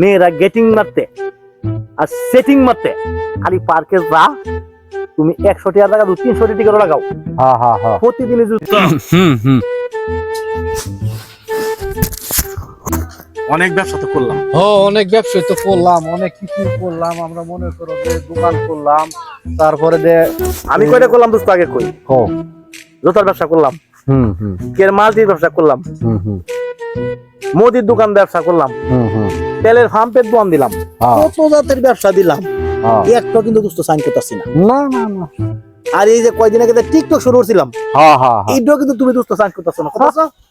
মেয়েরা গেটিং মারতে আর সেটিং মারতে। খালি পার্কে যা তুমি একশো টাকা টাকা দু তিনশো টিকিট লাগাও। প্রতিদিনই হুম হুম অনেক ব্যবসা তো করলাম। ও অনেক ব্যবসা তো করলাম অনেক কিছু করলাম আমরা মনে করো যে দোকান করলাম তারপরে যে আমি কয়টা করলাম দোস্ত আগে কই? ও। জুতার ব্যবসা করলাম। হুম হুম। কের মালটির ব্যবসা করলাম। হুম হুম। মুদির দোকান ব্যবসা করলাম। হুম হুম। তেলের পাম্পের দোকান দিলাম। হ্যাঁ। কত জাতের ব্যবসা দিলাম। হ্যাঁ। একটা কিন্তু দোস্ত সাইন করতেছি না। না না না। আর এই যে কয়দিন আগে টিকটক শুরু করছিলাম হ্যাঁ হ্যাঁ হ্যাঁ। এইটাও কিন্তু তুমি দোস্ত সাইন করতেছো না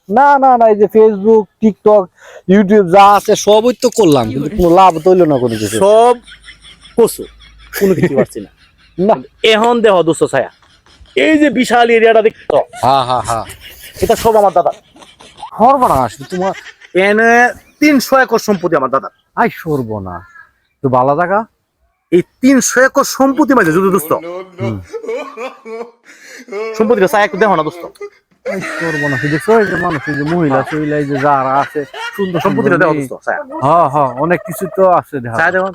না না না এই যে ফেসবুক টিকটক ইউটিউব যা আছে সবই তো করলাম কিন্তু কোনো লাভ তৈল না কোনো কিছু সব কসু কোনো কিছু পারছি না। এখন দেহ দোস্ত ছায়া এই যে বিশাল এরিয়াটা দেখছ। হ্যাঁ হ্যাঁ হ্যাঁ। এটা সব আমার দাদা। সর্বনাশ তোমার এনে তিনশো একর সম্পত্তি আমার দাদা। আই সর্বনাশ। তো ভালো জায়গা? এই তিনশো একর সম্পত্তি মাঝে যদি দোস্ত। সম্পত্তিটা ছায়া একটু দেখো না দোস্ত। আই সর্বনাশ এই যে মানুষ যে মহিলা সহিলা যে যারা আছে সুন্দর সম্পত্তিটা দেখো দোস্ত হ্যাঁ হ্যাঁ অনেক কিছু তো আছে দেখো ছায়া দেখো,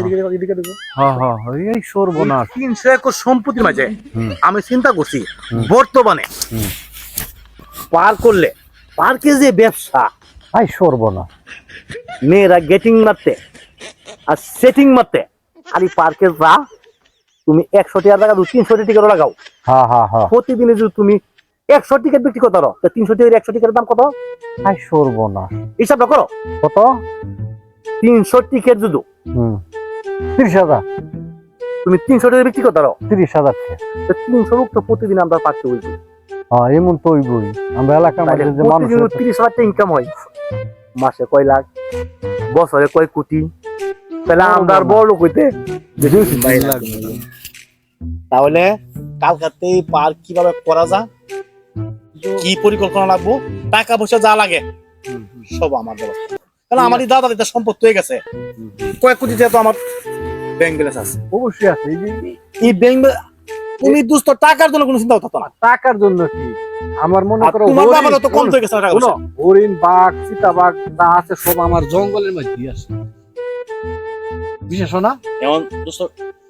এদিকে দেখো, এদিকে দেখো। এই সর্বনাশ। তিনশো একর সম্পত্তির মাঝে আমি চিন্তা করছি বর্তমানে। পার করলে পার্কে যে ব্যবসা আই সর্বনাশ। মেয়েরা গেটিং মারতে আর সেটিং মারতে। খালি পার্কে যা তুমি একশো টাকা টাকা দু তিনশো টিকিট লাগাও। হ্যাঁ হ্যাঁ হ্যাঁ প্রতিদিনে যদি তুমি একশো টিকিট বিক্রি করতে পারো তিনশো টিকিট একশো টিকিটের দাম কত? আই সর্বনাশ। হিসাবটা করো। কত? তিনশো টিকিট যদি। হুম। তিরিশ হাজার। তুমি তিনশো টাকা বিক্রি করতে পারো। তিরিশ হাজার টাকা তিনশো লোক তো প্রতিদিন আমরা পার্কে হইছি হ্যাঁ এমন তো ওই আমরা এলাকার মধ্যে যে মানুষ তিরিশ হাজার টাকা ইনকাম হয়। মাসে কয় লাখ বছরে কয় কোটি? তাহলে আমরা আর বড় লোক হইতে তাহলে কালকাতে পার্ক কীভাবে করা যায়? কি পরিকল্পনা লাগবো? টাকা পয়সা যা লাগে সব আমার ব্যবস্থা কারণ আমারই দাদা দিতে সম্পত্তি হয়ে গেছে। কয়েক কোটি যেহেতু আমার ব্যাংক ব্যালেন্স আছে? অবশ্যই আছে। যে এই ব্যাংক তুমি দুস্থ টাকার জন্য কোনো চিন্তা করতো না। টাকার জন্য কি? আমার মনে করো তোমার হরিণ- বাবারও তো কম হয়ে না টাকা শোনো। হরিণ বাঘ চিতাবাঘ যা আছে সব আমার জঙ্গলের মধ্যে আছে বিশেষ না এমন দুস্থ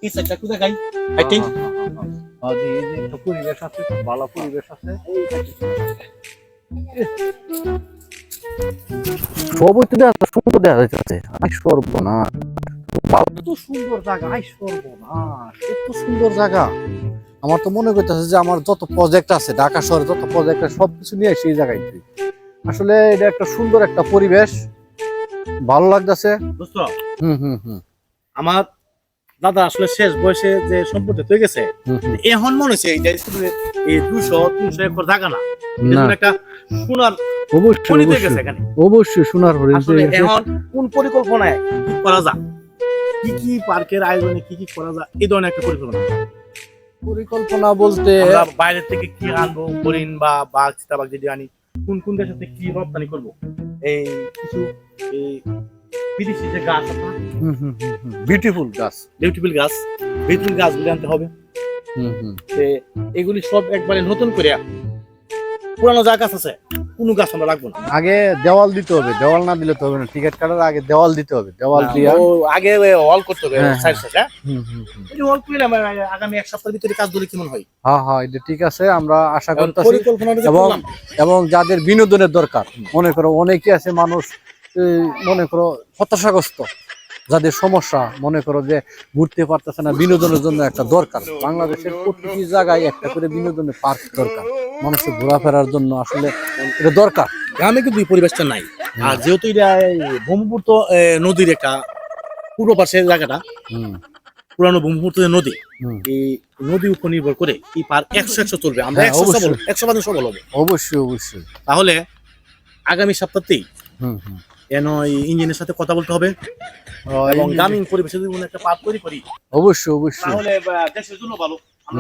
এই সাইডটা কোথায় খাই হাইটিং আর এই যে একটা পরিবেশ আছে ভালো পরিবেশ আছে। সবই তো দেখা সুন্দর দেখা যাচ্ছে আই সর্বনাশ। এত সুন্দর জায়গা আই সর্বনাশ এত সুন্দর জায়গা। আমার তো মনে করতেছে যে আমার যত প্রজেক্ট আছে ঢাকা শহরে যত প্রজেক্ট আছে সবকিছু নিয়ে সেই জায়গায় আসলে এটা একটা সুন্দর একটা পরিবেশ। ভালো লাগতেছে। দোস্ত হুম হুম হুম। আমার দাদা আসলে শেষ বয়সে যে সম্পত্তি হয়ে গেছে। এখন মনে হচ্ছে এইটা এই দুশো তিনশো একর জায়গা না একটা সোনার অবশ্যই অবশ্যই। সোনার হরিণ। এখন কোন পরিকল্পনায় কি করা যায়? কি কি পার্কের আয়োজনে কি কি করা যায়? এই ধরনের একটা পরিকল্পনা। পরিকল্পনা বলতে বাইরে থেকে কি আনব হরিণ বা বাঘ চিতাবাঘ যদি আনি কোন কোন দেশের সাথে কি রপ্তানি করব? এই কিছু এই বিদেশি যে গাছ বিউটিফুল গাছ। বিউটিফুল গাছ বিউটিফুল গাছগুলি আনতে হবে। হুম হুম। যে এগুলি সব একবারে নতুন করে পুরানো যা গাছ আছে কোনো গাছ আমরা রাখব না। আগে দেওয়াল দিতে হবে দেওয়াল না দিলে তো হবে না। টিকিট কাটার আগে দেওয়াল দিতে হবে দেওয়াল দিয়া আগে হল করতে হবে হ্যাঁ, সাইড সাইড হ্যাঁ? হুম, হুম, হুম। হল করলে আমার আগামী এক সপ্তাহের ভিতরে কাজগুলি কেমন হয়? হ্যাঁ হ্যাঁ এটা ঠিক আছে আমরা আশা করতেছি। এবং এবং যাদের বিনোদনের দরকার মনে করো অনেকে আছে মানুষ এই, মনে করো হতাশাগ্রস্ত। যাদের সমস্যা মনে করো যে ঘুরতে পারতেছে না বিনোদনের জন্য একটা দরকার। বাংলাদেশের প্রতিটি জায়গায় একটা করে বিনোদনের পার্ক দরকার। মানুষের ঘোরাফেরার জন্য আসলে এটা দরকার। গ্রামে কিন্তু এই পরিবেশটা নাই। আর যেহেতু এটা এই ব্রহ্মপুত্র এ, নদীর একটা পূর্ব পাশে জায়গাটা পুরানো ব্রহ্মপুত্র নদী এই নদীর উপর নির্ভর করে এই পার্ক একশো একশো চলবে। আমরা হ্যাঁ, একশো। সবল একশো পার্সেন্ট সবল হব। অবশ্যই অবশ্যই। তাহলে আগামী সপ্তাহতেই এই ইঞ্জিনের সাথে কথা বলতে হবে। এবং গ্রামীণ পরিবেশে যদি কোনো একটা পার্ক তৈরি করি। অবশ্যই অবশ্যই। তাহলে দেশের জন্য ভালো।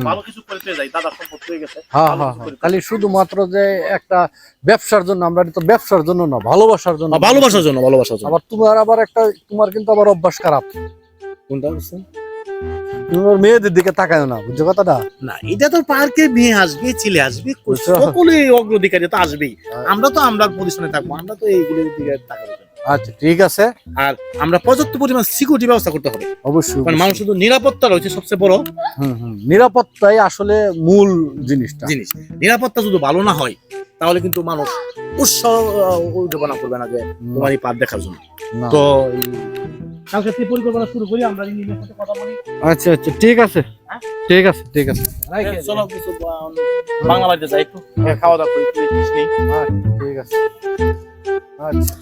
ভালো কিছু করে যাই। দাদা সম্পদ হয়ে গেছে। হ্যাঁ হ্যাঁ হ্যাঁ। খালি শুধুমাত্র যে একটা ব্যবসার জন্য আমরা তো ব্যবসার জন্য না ভালোবাসার জন্য। ভালোবাসার জন্য ভালোবাসার জন্য। আবার তোমার আবার একটা তোমার কিন্তু আবার অভ্যাস খারাপ। কোনটা? তোমার মেয়েদের দিকে তাকায় না বুঝছ কথাটা? না এটা তো পার্কে মেয়ে আসবে ছেলে আসবে? সকলে অগ্রাধিকারী তো আসবেই। হ্যাঁ। আমরা তো আমরা পজিশনে থাকব আমরা তো এইগুলোর দিকে তাকাবো কেন? আচ্ছা ঠিক আছে। আর আমরা পর্যাপ্ত পরিমাণ সিকিউরিটি ব্যবস্থা করতে হবে। অবশ্যই কারণ মানুষ শুধু নিরাপত্তা রয়েছে সবচেয়ে বড়। হুম, হুম। নিরাপত্তাই আসলে মূল জিনিসটা। জিনিস। নিরাপত্তা যদি ভালো না হয় তাহলে কিন্তু মানুষ উৎসাহ করবে না যে তোমার এই পাপ দেখার জন্য। তো কালকে থেকে পরিকল্পনা শুরু করি আমরা ইঞ্জিনিয়ার সাথে কথা বলি। আচ্ছা আচ্ছা ঠিক আছে। ঠিক আছে ঠিক আছে। চলো কিছু বাংলা বাড়িতে যাই একটু। খাওয়া দাওয়া করি। আচ্ছা, ঠিক আছে। আচ্ছা।